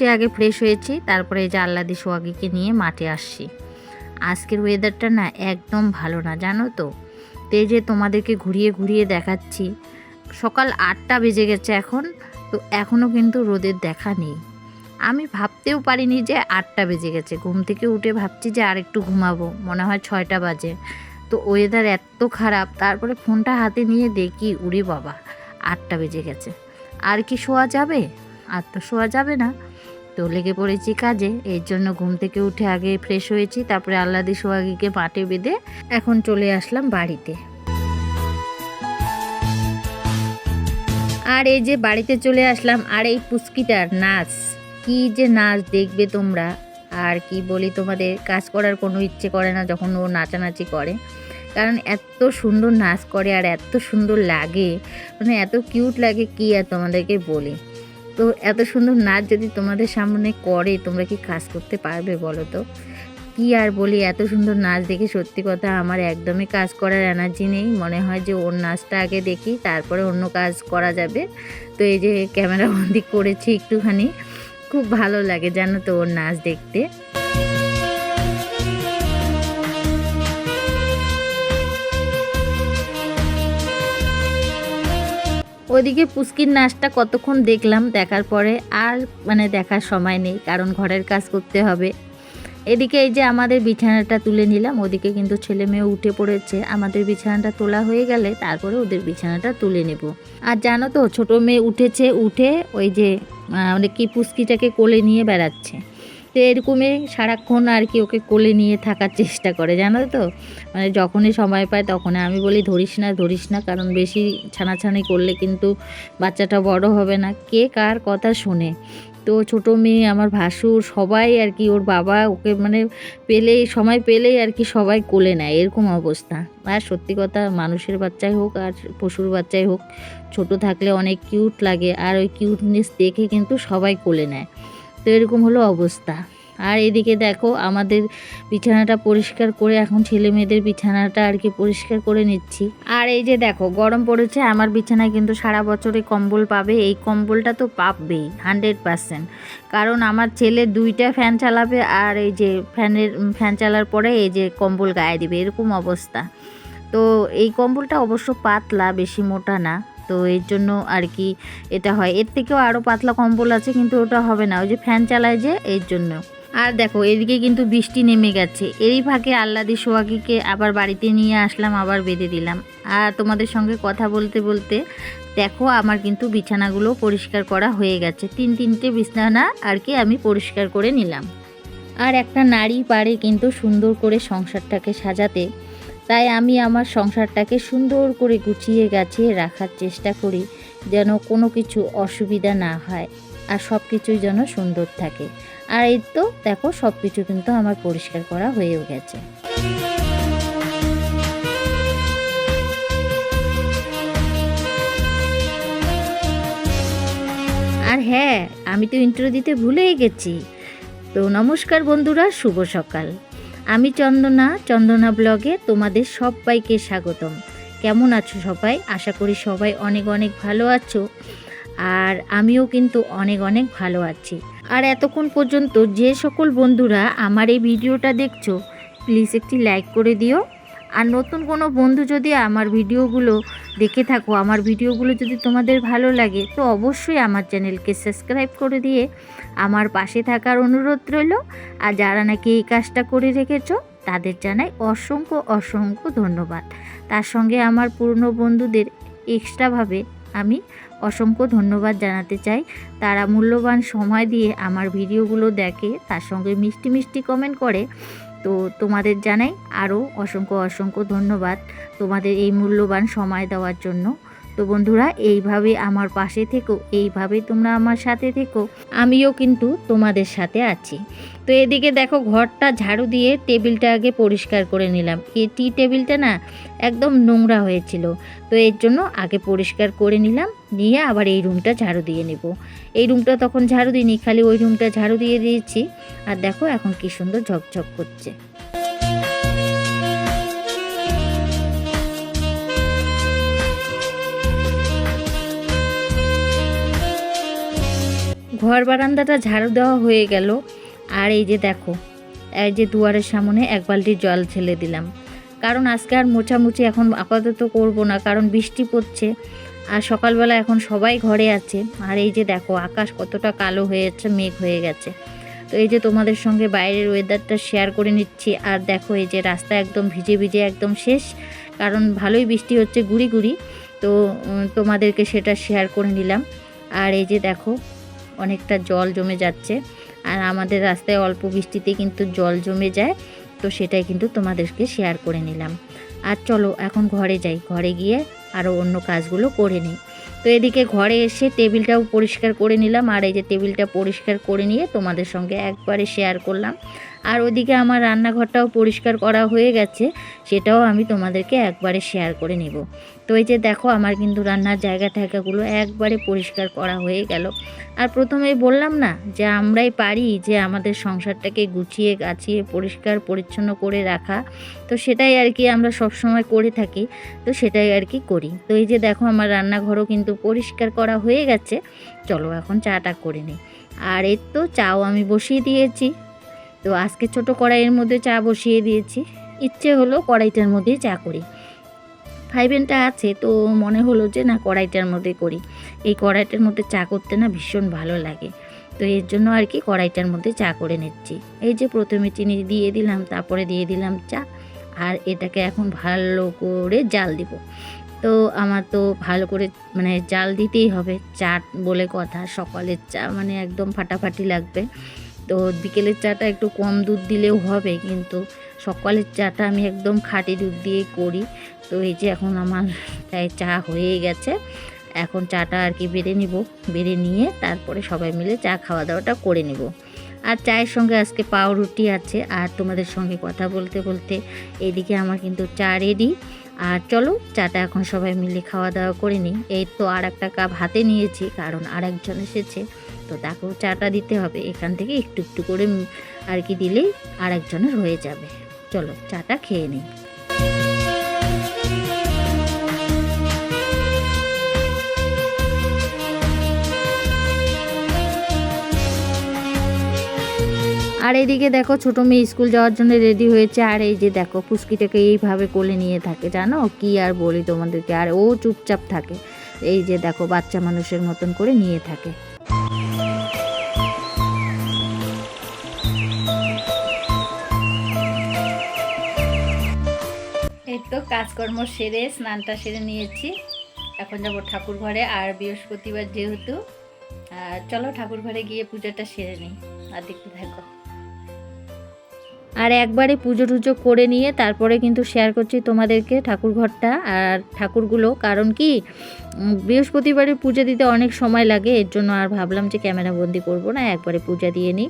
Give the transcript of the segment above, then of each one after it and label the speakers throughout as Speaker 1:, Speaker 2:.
Speaker 1: উঠে আগে ফ্রেশ হয়েছি, তারপরে এই যে আল্লাদি সোয়াগিকে নিয়ে মাঠে আসছি। আজকের ওয়েদারটা না একদম ভালো না, জানো তো? তো যে তোমাদেরকে ঘুরিয়ে ঘুরিয়ে দেখাচ্ছি, সকাল আটটা বেজে গেছে এখন, তো এখনও কিন্তু রোদের দেখা নেই। আমি ভাবতেও পারিনি যে আটটা বেজে গেছে, ঘুম থেকে উঠে ভাবছি যে আর একটু ঘুমাবো, মনে হয় ছয়টা বাজে। তো ওয়েদার এত খারাপ, তারপরে ফোনটা হাতে নিয়ে দেখি, উড়ি বাবা, আটটা বেজে গেছে। আর কি শোয়া যাবে? আর তো শোয়া যাবে না। তো লেগে পড়েছি কাজে। এর জন্য ঘুম থেকে উঠে আগে ফ্রেশ হয়েছি, তারপরে আল্লাদি সোহাগিকে মাঠে বেঁধে এখন চলে আসলাম বাড়িতে। আর এই যে বাড়িতে চলে আসলাম, আর এই পুস্কিটার নাচ। কি যে নাচ দেখবে তোমরা? আর কি বলি তোমাদের, কাজ করার কোনো ইচ্ছে করে না যখন ও নাচানাচি করে। কারণ এত সুন্দর নাচ করে আর এত সুন্দর লাগে। মানে এত কিউট লাগে, কি আর তোমাদেরকে বলি? তো এত সুন্দর নাচ যদি তোমাদের সামনে করে, তোমরা কি কাজ করতে পারবে বলো তো? কি আর বলি, এত সুন্দর নাচ দেখে সত্যি কথা আমার একদমই কাজ করার এনার্জি নেই। মনে হয় যে ওর নাচটা আগে দেখি, তারপরে অন্য কাজ করা যাবে। তো এই যে ক্যামেরা বন্দি করেছি একটুখানি, খুব ভালো লাগে জানো তো ওর নাচ দেখতে। ওইদিকে পুস্কির নাচটা কতক্ষণ দেখলাম, দেখার পরে আর মানে দেখার সময় নেই, কারণ ঘরের কাজ করতে হবে। এদিকে এই যে আমাদের বিছানাটা তুলে নিলাম, ওদিকে কিন্তু ছেলে মেয়ে উঠে পড়েছে। আমাদের বিছানাটা তোলা হয়ে গেলে তারপরে ওদের বিছানাটা তুলে নেব। আর জানো তো, ছোট মেয়ে উঠেছে, উঠে ওই যে মানে কি পুস্কিটাকে কোলে নিয়ে বেড়াচ্ছে। তো এরকমই সারাক্ষণ আর কি ওকে কোলে নিয়ে থাকার চেষ্টা করে, জানো তো? মানে যখনই সময় পায় তখন আমি বলি ধরিস না ধরিস না, কারণ বেশি ছানাছানি করলে কিন্তু বাচ্চাটা বড় হবে না। কে কার কথা শোনে? তো ছোট মেয়ে, আমার ভাসুর, সবাই আর কি ওর বাবা ওকে মানে পেলেই, সময় পেলেই আর কি সবাই কোলে নেয়, এরকম অবস্থা। আর সত্যি কথা, মানুষের বাচ্চাই হোক আর পশুর বাচ্চাই হোক, ছোট থাকলে অনেক কিউট লাগে, আর ওই কিউটনেস দেখে কিন্তু সবাই কোলে নেয়। তো এরকম হলো অবস্থা। আর এদিকে দেখো আমাদের বিছানাটা পরিষ্কার করে এখন ছেলে মেয়েদের বিছানাটা আর কি পরিষ্কার করে নিচ্ছি। আর এই যে দেখো, গরম পড়েছে, আমার বিছানায় কিন্তু সারা বছরে কম্বল পাবে। এই কম্বলটা তো পাবেই হান্ড্রেড পারসেন্ট কারণ আমার ছেলে দুইটা ফ্যান চালাবে আর এই যে ফ্যানের ফ্যান চালার পরে এই যে কম্বল গায়ে দিবে, এরকম অবস্থা। তো এই কম্বলটা অবশ্য পাতলা, বেশি মোটা না। তো এর জন্য আর কি এটা হয়। এর থেকেও আরও পাতলা কম্বল আছে, কিন্তু ওটা হবে না। ওই যে ফ্যান চালায় যে, এর জন্য। আর দেখো, এদিকে কিন্তু বৃষ্টি নেমে গেছে। এরই ফাঁকে আল্লাদি সোহাগিকে আবার বাড়িতে নিয়ে আসলাম, আবার বেঁধে দিলাম। আর তোমাদের সঙ্গে কথা বলতে বলতে, দেখো, আমার কিন্তু বিছানাগুলো পরিষ্কার করা হয়ে গেছে। তিন তিনটে বিছানা আর কি আমি পরিষ্কার করে নিলাম। আর একটা নারী পারে কিন্তু সুন্দর করে সংসারটাকে সাজাতে তাই আমি আমার সংসারটাকে সুন্দর করে গুছিয়ে গাছিয়ে রাখার চেষ্টা করি যেন কোনো কিছু অসুবিধা না হয় আর সব কিছুই যেন সুন্দর থাকে। আর এই তো দেখো সব কিছু কিন্তু আমার পরিষ্কার করা হয়েও গেছে। আর হ্যাঁ আমি তো ইন্ট্রো দিতে ভুলেই গেছি। তো নমস্কার বন্ধুরা, শুভ সকাল। আমি চন্দনা চন্দনা ব্লগে তোমাদের সবাইকে স্বাগতম। কেমন আছো সবাই? আশা করি সবাই অনেক অনেক ভালো আছো আর আমিও কিন্তু অনেক অনেক ভালো আছি। আর এতক্ষণ পর্যন্ত যে সকল বন্ধুরা আমার এই ভিডিওটা দেখছ প্লিজ একটি লাইক করে দিও। আর নতুন কোনো বন্ধু যদি আমার ভিডিওগুলো দেখে থাকো, আমার ভিডিওগুলো যদি তোমাদের ভালো লাগে, তো অবশ্যই আমার চ্যানেলকে সাবস্ক্রাইব করে দিয়ে আমার পাশে থাকার অনুরোধ রইল। আর যারা নাকি এই কাজটা করে রেখেছো, তাদের জানাই অসংখ্য অসংখ্য ধন্যবাদ। তার সঙ্গে আমার পুরনো বন্ধুদের এক্সট্রাভাবে আমি অসংখ্য ধন্যবাদ জানাতে চাই। তারা মূল্যবান সময় দিয়ে আমার ভিডিওগুলো দেখে, তার সঙ্গে মিষ্টি মিষ্টি কমেন্ট করে। তো তোমাদের জানাই আরও অসংখ্য অসংখ্য ধন্যবাদ তোমাদের এই মূল্যবান সময় দেওয়ার জন্য। তো বন্ধুরা, এইভাবে আমার পাশে থেকো, এইভাবে তোমরা আমার সাথে থেকো, আমিও কিন্তু তোমাদের সাথে আছি। তো এদিকে দেখো, ঘরটা ঝাড়ু দিয়ে টেবিলটা আগে পরিষ্কার করে নিলাম। এই টি টেবিলটা না একদম নোংরা হয়েছিল, তো এর জন্য আগে পরিষ্কার করে নিলাম, নিয়ে আবার এই রুমটা ঝাড়ু দিয়ে নেব। এই রুমটা তখন ঝাড়ু দিইনি, খালি ওই রুমটা ঝাড়ু দিয়ে দিয়েছি। আর দেখো এখন কি সুন্দর ঝকঝক করছে। ঘর বারান্দাটা ঝাড়ু দেওয়া হয়ে গেল। আর এই যে দেখো, এই যে দুয়ারের সামনে এক বালতি জল ছেলে দিলাম। কারণ আজকে আর মোছামুছি এখন আপাতত করব না, কারণ বৃষ্টি পড়ছে। আর সকালবেলা এখন সবাই ঘরে আছে। আর এই যে দেখো, আকাশ কতটা কালো হয়ে যাচ্ছে, মেঘ হয়ে গেছে। তো এই যে তোমাদের সঙ্গে বাইরের ওয়েদারটা শেয়ার করে নিচ্ছি। আর দেখো, এই যে রাস্তা একদম ভিজে ভিজে একদম শেষ। কারণ ভালোই বৃষ্টি হচ্ছে, গুড়ি গুড়ি। তো তোমাদেরকে সেটা শেয়ার করে নিলাম। আর এই যে দেখো অনেকটা জল জমে যাচ্ছে। আর আমাদের রাস্তায় অল্প বৃষ্টিতে কিন্তু জল জমে যায়। তো সেটাই কিন্তু তোমাদেরকে শেয়ার করে নিলাম। আর চলো, এখন ঘরে যাই। ঘরে গিয়ে আরও অন্য কাজগুলো করে নিই। তো এদিকে ঘরে এসে টেবিলটাও পরিষ্কার করে নিলাম। আর এই যে টেবিলটা পরিষ্কার করে নিয়ে তোমাদের সঙ্গে একবারে শেয়ার করলাম। আর ওদিকে আমার রান্নাঘরটাও পরিষ্কার করা হয়ে গেছে, সেটাও আমি তোমাদেরকে একবারে শেয়ার করে নিব। তো এই যে দেখো, আমার কিন্তু রান্নার জায়গা টায়গাগুলো একবারে পরিষ্কার করা হয়ে গেল। আর প্রথমেই বললাম না যে আমরাই পারি যে আমাদের সংসারটাকে গুছিয়ে, গাছিয়ে, পরিষ্কার, পরিচ্ছন্ন করে রাখা, তো সেটাই আর কি আমরা সব সময় করে থাকি, তো সেটাই আর কি করি। তো এই যে দেখো, আমার রান্নাঘরও কিন্তু পরিষ্কার করা হয়ে গেছে, চলো এখন চাটা করে নিই। আর এর তো চাও আমি বসিয়ে দিয়েছি। তো আজকে ছোট কড়াইয়ের মধ্যে চা বসিয়ে দিয়েছি। ইচ্ছে হলো কড়াইটার মধ্যেই চা করি। ফাইভেনটা আছে তো মনে হলো যে না কড়াইটার মধ্যে করি। এই কড়াইটার মধ্যে চা করতে না ভীষণ ভালো লাগে। তো এর জন্য আর কি কড়াইটার মধ্যে চা করে নিচ্ছি। এই যে প্রথমে চিনি দিয়ে দিলাম, তারপরে দিয়ে দিলাম চা, আর এটাকে এখন ভালো করে জাল দিব। তো আমার তো ভালো করে মানে জাল দিতেই হবে। চা বলে কথা, সকালের চা মানে একদম ফাটাফাটি লাগবে। তো বিকেলের চাটা একটু কম দুধ দিলেও হবে, কিন্তু সকালের চাটা আমি একদম খাঁটি দুধ দিয়ে করি। তো এই যে এখন আমার তাই চা হয়ে গেছে, এখন চাটা আর কি বেড়ে নিব, বেড়ে নিয়ে তারপরে সবাই মিলে চা খাওয়া দাওয়াটা করে নিব। আর চায়ের সঙ্গে আজকে পাউরুটি আছে, আর তোমাদের সঙ্গে কথা বলতে বলতে এইদিকে আমার কিন্তু চা রেডি আর চলো, চাটা এখন সবাই মিলে খাওয়া দাওয়া করে নিই। এই তো আর একটা কাপ হাতে নিয়েছি, কারণ আর একজন এসেছে। তো তাকেও চাটা দিতে হবে। এখান থেকে একটু একটু করে আর কি দিলেই আর একজনের হয়ে যাবে। চলো, চাটা খেয়ে নিই। আর এইদিকে দেখো, ছোটো মেয়ে স্কুল যাওয়ার জন্য রেডি হয়েছে। আর এই যে দেখো পুচকিটাকে এইভাবে কোলে নিয়ে থাকে, জানো? কি আর বলি তোমাদেরকে? আর ও চুপচাপ থাকে। এই যে দেখো, বাচ্চা মানুষের মতন করে নিয়ে থাকে। এই তো কাজকর্ম সেরে স্নানটা সেরে নিয়েছি। এখন যাব ঠাকুর ঘরে আর বৃহস্পতিবার যেহেতু চলো ঠাকুর ঘরে গিয়ে পূজাটা সেরে নিই। আর দেখতে থাকো। আর একবারে পুজো টুজো করে নিয়ে তারপরে কিন্তু শেয়ার করছি তোমাদেরকে ঠাকুর ঘরটা আর ঠাকুরগুলো। কারণ কি উম, বৃহস্পতিবারের পূজা দিতে অনেক সময় লাগে এর জন্য আর ভাবলাম যে ক্যামেরা বন্দি করব না একবারে পূজা দিয়ে নিই।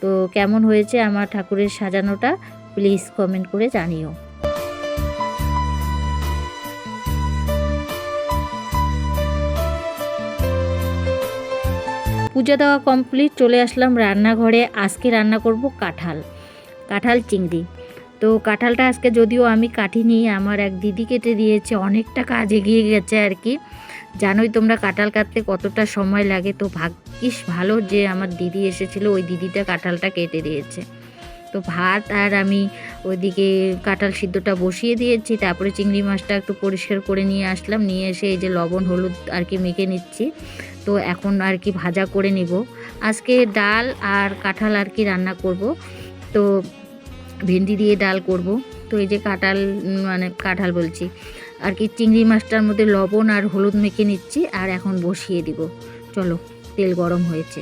Speaker 1: তো কেমন হয়েছে আমার ঠাকুরের সাজানোটা প্লিজ কমেন্ট করে জানিও। পূজা দেওয়া কমপ্লিট চলে আসলাম রান্নাঘরে। আজকে রান্না করব কাঁঠাল কাঁঠাল চিংড়ি। তো কাঁঠালটা আজকে যদিও আমি কাটিনি, আমার এক দিদি কেটে দিয়েছে, অনেকটা কাজ এগিয়ে গেছে আর কি। জানোই তোমরা কাঁঠাল কাটতে কতটা সময় লাগে, তো ভাগ্যিস ভালো যে আমার দিদি এসেছিল, ওই দিদিটা কাঁঠালটা কেটে দিয়েছে। তো ভাত আর আমি ওইদিকে কাঁঠাল সিদ্ধটা বসিয়ে দিয়েছি, তারপরে চিংড়ি মাছটা একটু পরিষ্কার করে নিয়ে আসলাম, নিয়ে এসে এই যে লবণ, হলুদ আর কি মেখে নিচ্ছি। তো এখন আর কি ভাজা করে নিব। আজকে ডাল আর কাঁঠাল আর কি রান্না করব। তো ভেন্ডি দিয়ে ডাল করব। তো এই যে কাঁঠাল মানে কাঁঠাল বলছি, আর কি চিংড়ি মাছটার মধ্যে লবণ আর হলুদ মেখে নিচ্ছি, আর এখন বসিয়ে দিব। চলো, তেল গরম হয়েছে।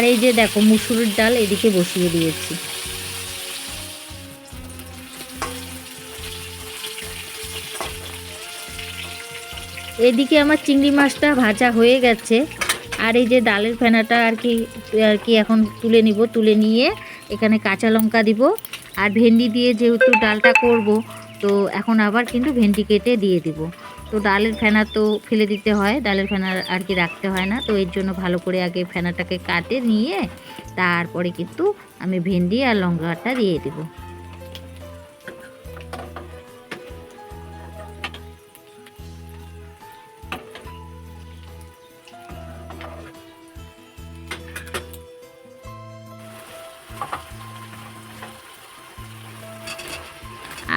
Speaker 1: আর এই যে দেখো মুসুরির ডাল এদিকে বসিয়ে দিয়েছি। এদিকে আমার চিংড়ি মাছটা ভাজা হয়ে গেছে। আর এই যে ডালের ফেনাটা আর কি আর কি এখন তুলে নিব, তুলে নিয়ে এখানে কাঁচা লঙ্কা দিব। আর ভেন্ডি দিয়ে যেহেতু ডালটা করব, তো এখন আবার কিন্তু ভেন্ডি কেটে দিয়ে দিব। তো ডালের ফেনা তো ফেলে দিতে হয়, ডালের ফেনা আর কি রাখতে হয় না। তো এর জন্য ভালো করে আগে ফেনাটাকে কাটে, নিয়ে তারপরে কিন্তু আমি ভেন্ডি আর লঙ্কাটা দিয়ে দেবো।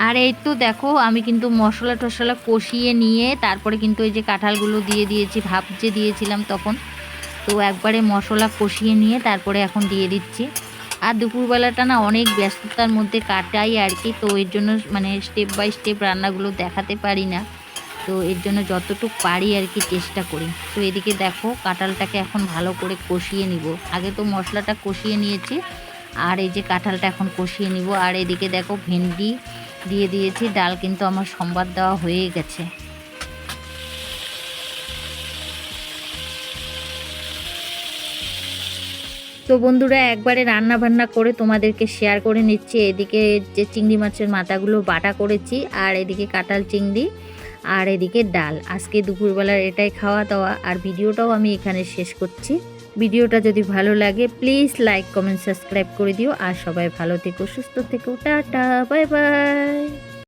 Speaker 1: আর এই তো দেখো, আমি কিন্তু মশলা টশলা কষিয়ে নিয়ে তারপরে কিন্তু এই যে কাঁঠালগুলো দিয়ে দিয়েছি, ভাপ যে দিয়েছিলাম তখন। তো একবারে মশলা কষিয়ে নিয়ে তারপরে এখন দিয়ে দিচ্ছি। আর দুপুরবেলাটা না অনেক ব্যস্ততার মধ্যে কাটাই আর কি, তো এর জন্য মানে স্টেপ বাই স্টেপ রান্নাগুলো দেখাতে পারি না। তো এর জন্য যতটুকু পারি আর কি চেষ্টা করি। তো এদিকে দেখো, কাঁঠালটাকে এখন ভালো করে কষিয়ে নিব। আগে তো মশলাটা কষিয়ে নিয়েছি, আর এই যে কাঁঠালটা এখন কষিয়ে নিব। আর এদিকে দেখো ভেন্ডি দিয়ে দিয়েছি, ডাল কিন্তু আমার সম্বাদ দেওয়া হয়ে গেছে। তো বন্ধুরা, একবারে রান্না বান্না করে তোমাদেরকে শেয়ার করে নিচ্ছি। এদিকে যে চিংড়ি মাছের মাথাগুলো বাটা করেছি, আর এদিকে কাঁঠাল চিংড়ি, আর এদিকে ডাল। আজকে দুপুরবেলার এটাই খাওয়া দাওয়া, আর ভিডিওটাও আমি এখানে শেষ করছি। ভিডিওটা যদি ভালো লাগে প্লিজ লাইক কমেন্ট সাবস্ক্রাইব করে দিও। আর সবাই ভালো থেকো, সুস্থ থেকো। Tata bye bye